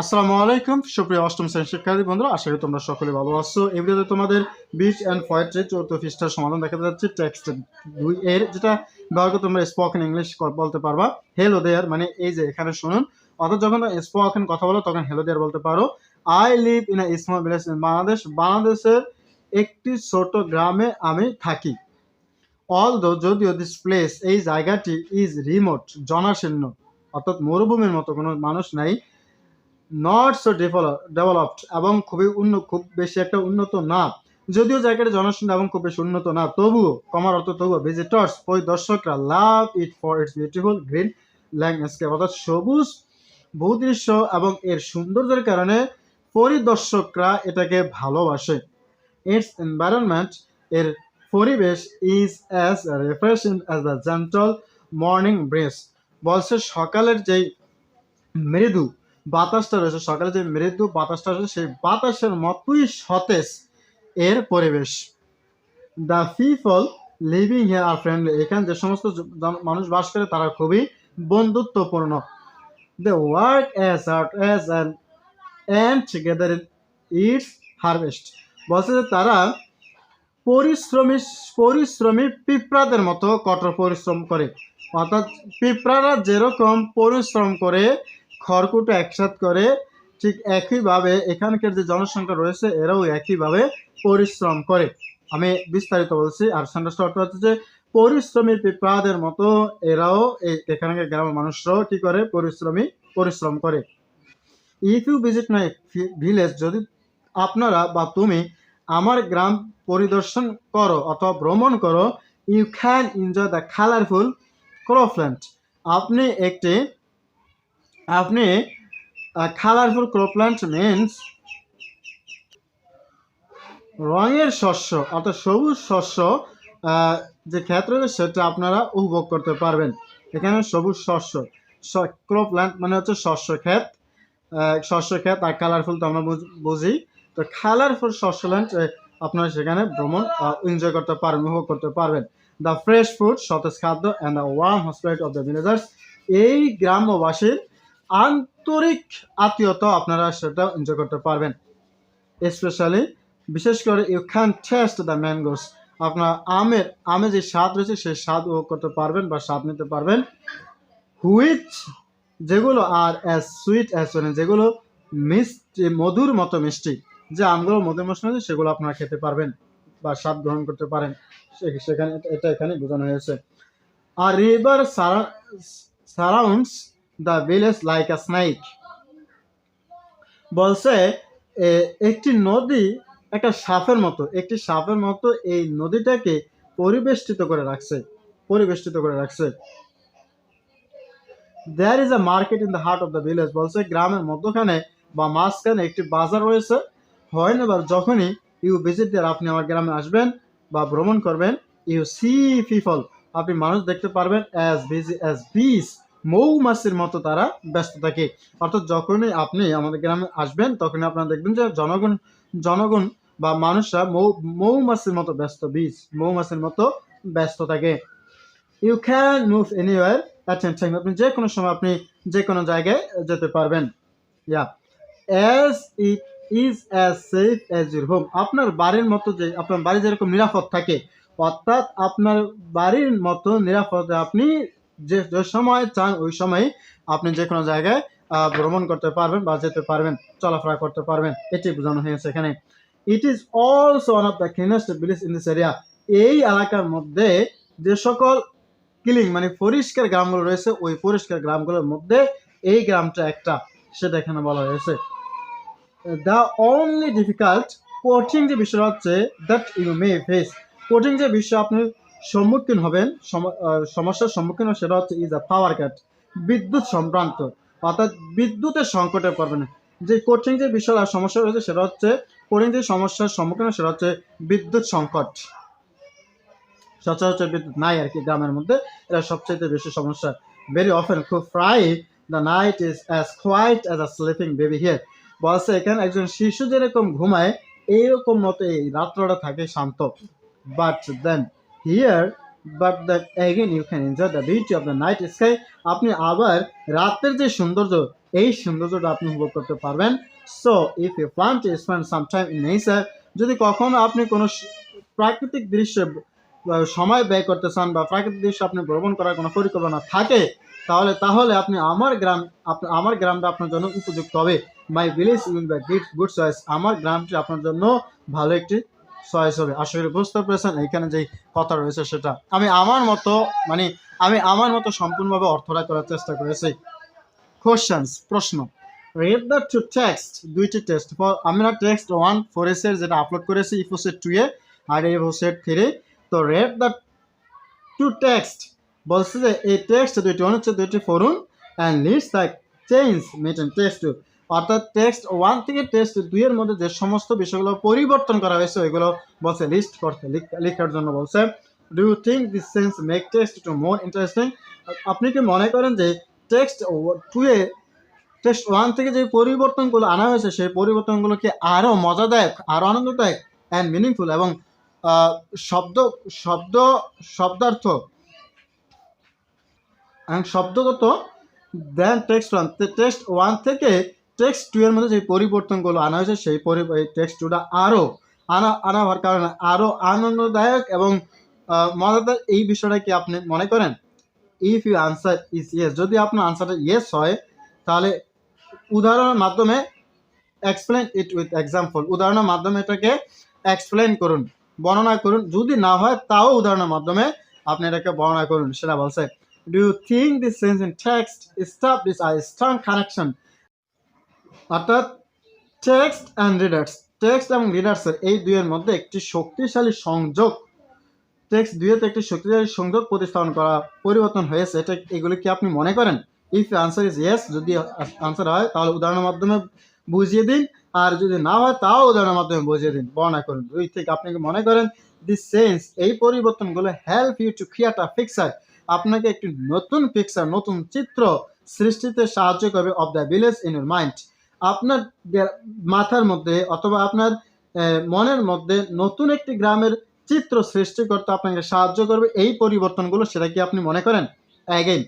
আসসালামু আলাইকুম, সুপ্রিয় অষ্টম শ্রেণির শিক্ষার্থী বন্ধুরা, আশা করি তোমরা সকলে ভালো আছো। এই ভিডিওতে তোমাদের বিচ অ্যান্ড পোয়েট্রি চৌদ্দ পৃষ্ঠার সমাধান দেখাতে যাচ্ছে। টেক্সট দুই এর, যেটা ব্যবহার করে তোমরা স্পোকেন ইংলিশ বলতে পারবা। হেলো দেয়ার মানে এই যে এখানে শুনুন। অর্থাৎ যখন স্পোকেন কথা বলো, তখন হেলো দেয়ার বলতে পারো। I live in a small village in Bangladesh বাংলাদেশের একটি ছোট গ্রামে আমি থাকি। অল দো যদিও দিস প্লেস এই জায়গাটি ইজ রিমোট জনাশীর্ণ অর্থাৎ মরুভূমির মতো কোনো মানুষ নাই নট সো ডেভেলপড এবং খুবই উন্নত খুব বেশি একটা উন্নত না। যদিও জায়গাটা জনশূন্য এবং খুব বেশি উন্নত না, তবুও, কমার অর্থ তবুও visitors পরিদর্শকরা love it for its beautiful green landscape অর্থাৎ সবুজ, ভূদৃশ্য এবং এর সৌন্দর্যের কারণে পরিদর্শকরা এটাকে ভালোবাসে। ইটস এনভায়রনমেন্ট এর পরিবেশ is as refreshing as the gentle morning breeze বলছে সকালের যেই মৃদু বাতাসটা রয়েছে। সকালে যে মৃদু বাতাসটা রয়েছে, সেই বাতাসের মতোই সতেজ এর পরিবেশ। The people living here are friendly এখানে যে সমস্ত মানুষ বাস করে, তারা খুবই বন্ধুত্বপূর্ণ। They work as hard as an and together in its harvest বলছে যে তারা পরিশ্রমী পরিশ্রমী পিঁপড়াদের মতো কঠোর পরিশ্রম করে। অর্থাৎ পিঁপড়ারা যেরকম পরিশ্রম করে খড়কুটো একসাথ করে ঠিক একইভাবে এখানকার যে জনসংখ্যা রয়েছে, এরাও একইভাবে পরিশ্রম করে। আমি বিস্তারিত বলছি, আর সেন্টেন্সটা অর্থ হচ্ছে যে পরিশ্রমী পিঁপড়াদের মতো এরাও এখানকার গ্রামের মানুষরাও কি করে? পরিশ্রমী, পরিশ্রম করে। If you visit my village, যদি আপনারা বা তুমি আমার গ্রাম পরিদর্শন করো অথবা ভ্রমণ করো, you can enjoy the colourful cropland আপনি একটি আপনি কালারফুল ক্রপল্যান্ড মিনস রঙের শস্য, অর্থাৎ সবুজ শস্য যে ক্ষেত রয়েছে সেটা আপনারা উপভোগ করতে পারবেন। এখানে সবুজ শস্য ক্রপল্যান্ড মানে হচ্ছে শস্য ক্ষেত। শস্য ক্ষেত আর কালারফুল তো আমরা বুঝ- বুঝি। তো কালারফুল শস্য ল্যান্ড আপনারা সেখানে ভ্রমণ এনজয় করতে পারবেন, উপভোগ করতে পারবেন। দ্য ফ্রেশ ফুড সতেজ খাদ্য and the warm hospital of the villagers এই গ্রামবাসীর আন্তরিক আত্মীয়তা আপনারা সেটা এনজয় করতে পারবেন। স্পেশালি বিশেষ করে you can taste the mangoes আপনার আমের আমের যে স্বাদ রয়েছে, সেই স্বাদ উপভোগ করতে পারবেন বা স্বাদ নিতে পারবেন। হুইচ যেগুলো আর অ্যাজ সুইট অ্যাজ যেগুলো মিষ্টি, মধুর মতো মিষ্টি, যে আমগুলো মধুর মশলা রয়েছে, সেগুলো আপনারা খেতে পারবেন বা স্বাদ গ্রহণ করতে পারেন। সেখানে, এটা এখানে বোঝানো হয়েছে। আর river Sara surrounds the village like a snake বলছে একটি নদী একটা সাপের মতো। একটি সাপের মতো এই নদীটাকে পরিবেষ্টিত করে রাখছে, পরিবেষ্টিত করে রাখছে। There is a market in the heart of the village বলছে, গ্রামের মধ্যখানে বা মাঝখানে একটি বাজার রয়েছে। হয় না যখনই ইউ ভিজিট দেয়ার আপনি আমার গ্রামে আসবেন বা ভ্রমণ করবেন ইউ সি পিপল আপনি মানুষ দেখতে পারবেন অ্যাজ বিজি অ্যাজ বিস মৌমাছির মতো তারা ব্যস্ত থাকে। অর্থাৎ যখনই আপনি আমাদের গ্রামে আসবেন, তখনই আপনারা দেখবেন যে জনগণ জনগণ বা মানুষরা মৌ, মৌমাছির মতো ব্যস্ত, বীজ মৌমাছির মতো ব্যস্ত থাকে। You can move anywhere at any time আপনি যে কোনো সময় আপনি যে কোনো জায়গায় যেতে পারবেন। Yeah as it is as safe as your home আপনার বাড়ির মতো যে, আপনার বাড়ি যেরকম নিরাপদ থাকে, অর্থাৎ আপনার বাড়ির মতো নিরাপদে আপনি যে সময় চান, ওই সময় আপনি যে কোনো জায়গায় ভ্রমণ করতে পারবেন বা যেতে পারবেন, চলাফেরা করতে পারবেন। এটি বোঝানো হয়েছে এখানে। It is also one of the cleanest village in this area এই এলাকার মধ্যে যে সকল ক্লিন মানে পরিষ্কার গ্রামগুলো রয়েছে, ওই পরিষ্কার গ্রামগুলোর মধ্যে এই গ্রামটা একটা, সেটা এখানে বলা হয়েছে। দ্য অনলি ডিফিকাল্ট কঠিন যে বিষয় হচ্ছে দ্যাট ইউ মে ফেস কঠিন যে বিষয় আপনি সম্মুখীন হবেন সমস্যার সম্মুখীন সেটা হচ্ছে ইজ আ পাওয়ার কাট বিদ্যুৎ সংক্রান্ত অর্থাৎ বিদ্যুতের সংকটে পড়বেন যে কঠিন যে বিষয় আর সমস্যা রয়েছে, সেটা হচ্ছে কঠিন যে সমস্যার সম্মুখীন সেটা হচ্ছে বিদ্যুৎ সংকট। সচরাচর বিদ্যুৎ নাই আর কি গ্রামের মধ্যে, এটা সবচেয়ে বেশি সমস্যা। ভেরি অফেন খুব প্রায় the night is as quiet as a sleeping baby here বলছে এখানে একজন শিশু যেরকম ঘুমায়, এইরকম মতো এই রাত্রটা থাকে শান্ত। But then here but that again you can enjoy the beauty of the night sky আপনি আবার রাতের যে সৌন্দর্য, এই সৌন্দর্যটা আপনি উপভোগ করতে পারবেন। So if you plan to spend some time in nature যদি কখনো আপনি কোনো প্রাকৃতিক দৃশ্যে সময় ব্যয় করতে চান, বা, প্রাকৃতিক দৃশ্য আপনি ভ্রমণ করার কোনো পরিকল্পনা থাকে, তাহলে তাহলে আপনি আমার গ্রাম আমার গ্রামটা আপনার জন্য উপযুক্ত হবে। My village will be good good choice আমার গ্রামটি আপনার জন্য ভালো একটি চয়েস হবে করি বুঝতে পেরেছেন এইখানে যে কথা রয়েছে সেটা। আমি আমার মতো মানে আমি আমার মতো সম্পূর্ণভাবে অর্থটা করার চেষ্টা করেছি। কোশ্চেন্স প্রশ্ন। রেড দ্য টু টেক্সট দুইটি টেক্সট আমরা টেক্সট ওয়ান ফোর এসের যেটা আপলোড করেছি ইফোসেট টু এ, আর ইফোসেট থ্রি তো রেড দ্য টু টেক্সট বলছে যে এই টেক্সট দুইটি, অনুচ্ছেদ দুইটি পড়ুন and list the change made in text two অর্থাৎ টেক্সট ওয়ান থেকে টেক্সট দুইয়ের মধ্যে যে সমস্ত বিষয়গুলো পরিবর্তন করা হয়েছে, ওইগুলো বলছে লিস্ট করতে, লিখ- লেখার জন্য বলছে। Do you think this sense make text two more interesting আপনি কি মনে করেন যে টেক্সট টু এ টেক্সট ওয়ান থেকে যে পরিবর্তনগুলো আনা হয়েছে, সেই পরিবর্তনগুলো কি আরও মজাদায়ক আরও আনন্দদায়ক অ্যান্ড মিনিংফুল এবং শব্দ শব্দ, শব্দার্থ শব্দগত then text one text one থেকে টেক্সট টু এর মধ্যে যে পরিবর্তনগুলো আনা হয়েছে, সেই টেক্সট টুটা আরও আনা আনা হওয়ার কারণে আরও আনন্দদায়ক এবং মজাদার এই বিষয়টা কি আপনি মনে করেন? If you answer is yes যদি আপনার আনসারটা ইয়েস হয়, তাহলে উদাহরণের মাধ্যমে এক্সপ্লেন ইট উইথ এক্সাম্পল উদাহরণের মাধ্যমে এটাকে এক্সপ্লেন করুন, বর্ণনা করুন। যদি না হয়, তাও উদাহরণের মাধ্যমে আপনি এটাকে বর্ণনা করুন। সেটা বলছে do you think this sense in text establish I strong connection অর্থাৎ টেক্সট অ্যান্ড রিডার্স টেক্সট এবং রিডার্সের এই দুইয়ের মধ্যে একটি শক্তিশালী সংযোগ টেক্সট দুইয়েতে একটি শক্তিশালী সংযোগ প্রতিস্থাপন করা, পরিবর্তন হয়েছে। এটা এগুলো কি আপনি মনে করেন? ইফ আনসার ইজ ইয়েস যদি আনসার হয়, তাহলে উদাহরণের মাধ্যমে বুঝিয়ে দিন। আর যদি না হয়, তাও উদাহরণের মাধ্যমে বুঝিয়ে দিন। বর্ণনা করুন। দুই থেকে আপনি কি মনে করেন? দিস সেন্স এই পরিবর্তনগুলো help you to create a picture আপনাকে একটি নতুন পিকচার নতুন চিত্র সৃষ্টিতে সাহায্য করবে of the village in your mind আপনার মাথার মধ্যে অথবা আপনার মনের মধ্যে নতুন একটি গ্রামের চিত্র সৃষ্টি করতে আপনাকে সাহায্য করবে। এই পরিবর্তনগুলো সেটা কি আপনি মনে করেন? Again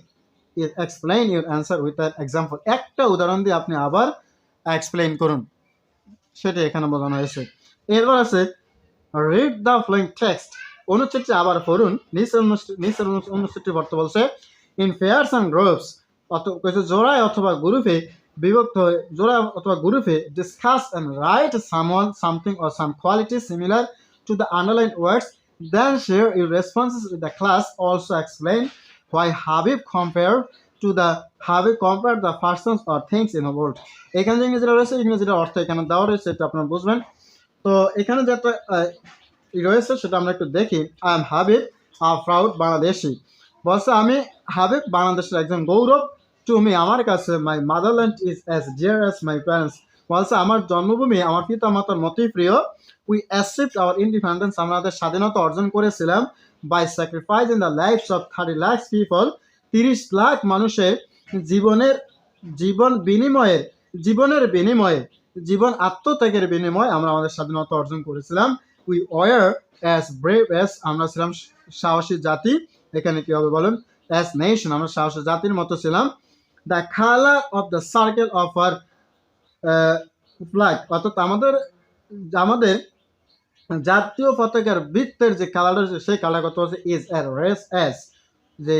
explain your answer with an example একটা উদাহরণ দিয়ে আপনি আবার এক্সপ্লেইন করুন। সেটা এখানে বোঝানো হয়েছে। এরপর আছে রিড দ্য ফ্লোয়িং টেক্সট অনুচ্ছেদটি আবার পড়ুন। নিচের অনুচ্ছেদ- নিচের অনুচ্ছেদটি পড়তে বলছে ইন ফেয়ার্স অ্যান্ড গ্রুপস কিছু জোড়ায় অথবা গ্রুপে বিভক্ত হয়ে জোড়া অথবা গ্রুপে discuss and write someone something or some quality similar to the underline words, then share responses with the class. Also explain why Habib compared to the Habib compared the persons or things in the world. এখানে যে ইংরেজিটা রয়েছে ইংরেজিটা অর্থ এখানে দেওয়া রয়েছে এটা আপনারা বুঝবেন তো এখানে যে একটা রয়েছে সেটা আমরা একটু দেখি I am Habib a proud Bangladeshi বলছে আমি হাবিব বাংলাদেশের একজন গৌরব টু মি আমার কাছে my motherland is as dear as my parents বলছে, আমার জন্মভূমি, আমার পিতা মাতার মতোই প্রিয়। উই অ্যাসিভড আওয়ার ইন্ডিপেন্ডেন্স আমরা আমাদের স্বাধীনতা অর্জন করেছিলাম by sacrifice in the lifes of thirty lakh people তিরিশ লাখ মানুষের জীবনের, জীবন বিনিময়ে জীবনের বিনিময়ে, জীবন আত্মত্যাগের বিনিময়ে আমরা আমাদের স্বাধীনতা অর্জন করেছিলাম। We were as brave as আমরা ছিলাম সাহসী জাতি। এখানে কি হবে বলেন? অ্যাজ নেশন আমরা সাহসী জাতির মতো ছিলাম। The colour of the circle of our flag অর্থাৎ আমাদের আমাদের জাতীয় পতাকার বৃত্তের যে কালার রয়েছে, সেই কালার কত হচ্ছে ইজ এর রেস এস যে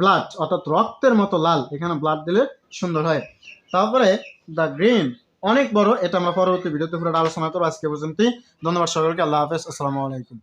ব্লাড অর্থাৎ রক্তের মতো লাল। এখানে ব্লাড দিলে সুন্দর হয়। তারপরে দ্য গ্রিন অনেক বড়। এটা আমরা পরবর্তী ভিডিওতে পুরো আলোচনা করব। আজকে পর্যন্ত ধন্যবাদ সকলকে আল্লাহ হাফেজ। আসসালামু আলাইকুম।